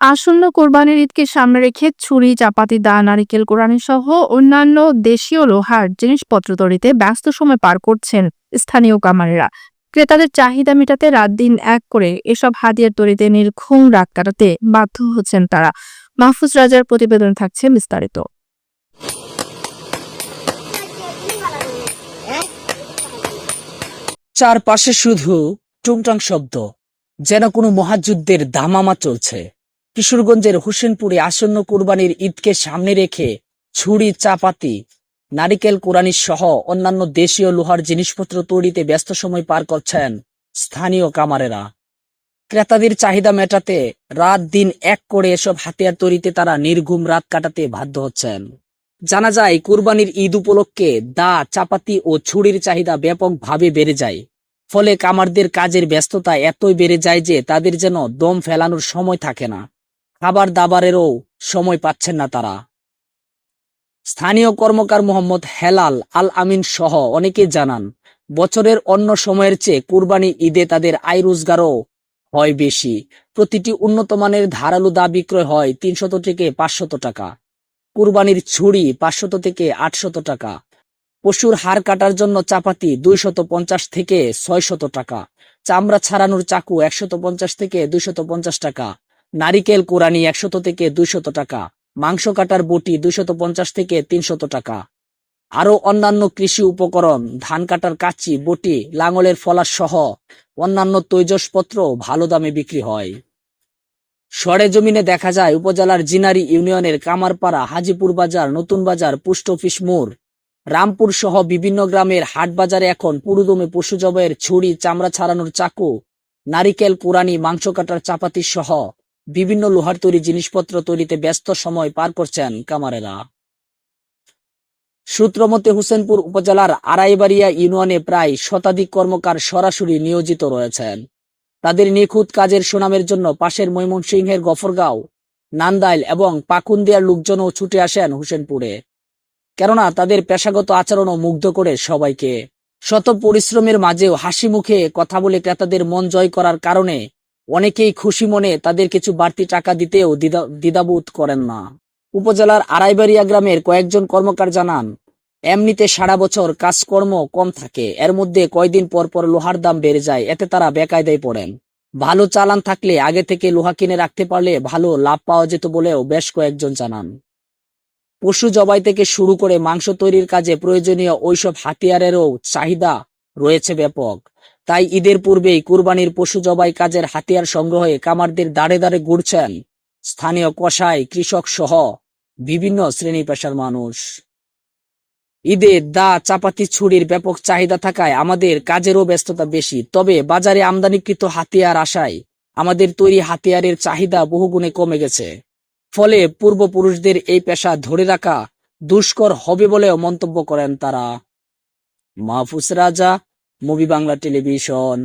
আসন্ন কোরবানির ঈদকে সামনে রেখে ছুরি, চাপাতি, দা, নারিকেল কোরআনি সহ অন্যান্য দেশীয় লোহার জিনিসপত্র তৈরিতে ব্যস্ত সময় পার করছেন স্থানীয় কামারেরা। ক্রেতাদের চাহিদা মেটাতে রাত দিন এক করে এসব হাতিয়ার তৈরিতে নির্ঘুম রাত কাটাতে বাধ্য হচ্ছেন তারা। মাহফুজ রাজার প্রতিবেদন থাকছে বিস্তারিত। চারপাশে শুধু টুংটাং শব্দ, যেন কোনো মহাযুদ্ধের দামামা চলছে। কিশোরগঞ্জের হোসেনপুরে আসন্ন কুরবানির ঈদকে সামনে রেখে ছুরি, চাপাতি, নারিকেল কোরআনি সহ অন্যান্য দেশীয় লোহার জিনিসপত্র তৈরিতে ব্যস্ত সময় পার করছেন স্থানীয় কামারেরা। ক্রেতাদের চাহিদা মেটাতে রাত দিন এক করে এসব হাতিয়ার তৈরিতে তারা নির্ঘুম রাত কাটাতে বাধ্য হচ্ছেন। জানা যায়, কুরবানির ঈদ উপলক্ষে দা, চাপাতি ও ছুরির চাহিদা ব্যাপকভাবে বেড়ে যায়। ফলে কামারদের কাজের ব্যস্ততা এতই বেড়ে যায় যে তাদের যেন দম ফেলানোর সময় থাকে না। খাবার দাবারেরও সময় পাচ্ছেন না তারা। স্থানীয় কর্মকার মোহাম্মদ হেলাল আল আমিন সহ অনেকে জানান, বছরের অন্য সময়ের চেয়ে কুরবানি ঈদে তাদের আয় রোজগারও হয় বেশি। প্রতিটি উন্নত মানের ধারালো দা বিক্রয় হয় তিনশত থেকে পাঁচশত টাকা। কুরবানির ছুরি পাঁচশত থেকে আটশত টাকা। পশুর হাড় কাটার জন্য চাপাতি দুইশত পঞ্চাশ থেকে ছয়শত টাকা। চামড়া ছাড়ানোর চাকু একশত পঞ্চাশ থেকে দুইশত পঞ্চাশ টাকা। নারিকেল কোরানি একশত থেকে দুইশত টাকা, মাংস কাটার বটি দুইশত পঞ্চাশ থেকে তিনশত টাকা। আরও অন্যান্য কৃষি উপকরণ, ধান কাটার কাচি, বটি, লাঙলের ফলার সহ অন্যান্য তৈজসপত্র ভালো দামে বিক্রি হয়। সরে জমিনে দেখা যায় উপজেলার জিনারি ইউনিয়নের কামারপাড়া, হাজিপুর বাজার, নতুন বাজার, পোস্ট অফিস মোড়। রামপুর সহ বিভিন্ন গ্রামের হাট বাজারে এখন পুরুদমে পশু জবাইয়ের ছুরি চামড়া ছাড়ানোর চাকু, নারিকেল কোরানি মাংস কাটার চাপাতি সহ বিভিন্ন লোহার তৈরি জিনিসপত্র তৈরিতে ব্যস্ত সময় পার করছেন কামারেরা। সূত্রমতে হোসেনপুর উপজেলার আড়াইবাড়িয়া ইউনিয়নে প্রায় শতাধিক কর্মকার সরাসরি নিয়োজিত রয়েছেন। তাদের নিখুঁত কাজের সুনামের জন্য পাশের ময়মনসিংহের গফরগাঁও, নান্দাইল এবং পাকুন্দিয়ার লোকজনও ছুটে আসেন হোসেনপুরে। কেননা তাদের পেশাগত আচরণও মুগ্ধ করে সবাইকে। শত পরিশ্রমের মাঝেও হাসি মুখে কথা বলে ক্রেতাদের মন জয় করার কারণে অনেকেই খুশি মনে তাদের কিছু বাড়তি টাকা দিতেও দ্বিধা- দ্বিধাবোধ করেন না। উপজেলার আড়াইবাড়িয়া গ্রামের কয়েকজন কর্মকার জানান, এমনিতে সারা বছর কাজকর্ম কম থাকে, এর মধ্যে কয়দিন পর পর লোহার দাম বেড়ে যায়, এতে তারা বেকায়দায় পড়েন। ভালো চালান থাকলে আগে থেকে লোহা কিনে রাখতে পারলে ভালো লাভ পাওয়া যেত বলেও বেশ কয়েকজন জানান। পশু জবাই থেকে শুরু করে মাংস তৈরির কাজে প্রয়োজনীয় ওইসব হাতিয়ারেরও চাহিদা রয়েছে ব্যাপক। তাই ঈদের পূর্বেই কুরবানির পশু জবাই কাজের হাতিয়ার সংগ্রহে কামারদের দাঁড়ে দাঁড়ে ঘুরছেন স্থানীয় কসাই, কৃষক সহ বিভিন্ন শ্রেণি পেশার মানুষ। ঈদে দা চাপাতি ছুরির ব্যাপক চাহিদা থাকায় আমাদের কাজেরও ব্যস্ততা বেশি। তবে বাজারে আমদানিকৃত হাতিয়ার আসায় আমাদের তৈরি হাতিয়ারের চাহিদা বহুগুণে কমে গেছে। ফলে পূর্বপুরুষদের এই পেশা ধরে রাখা দুষ্কর হবে বলেও মন্তব্য করেন তারা। মাহফুজ রাজা মুভি বাংলা টেলিভিশন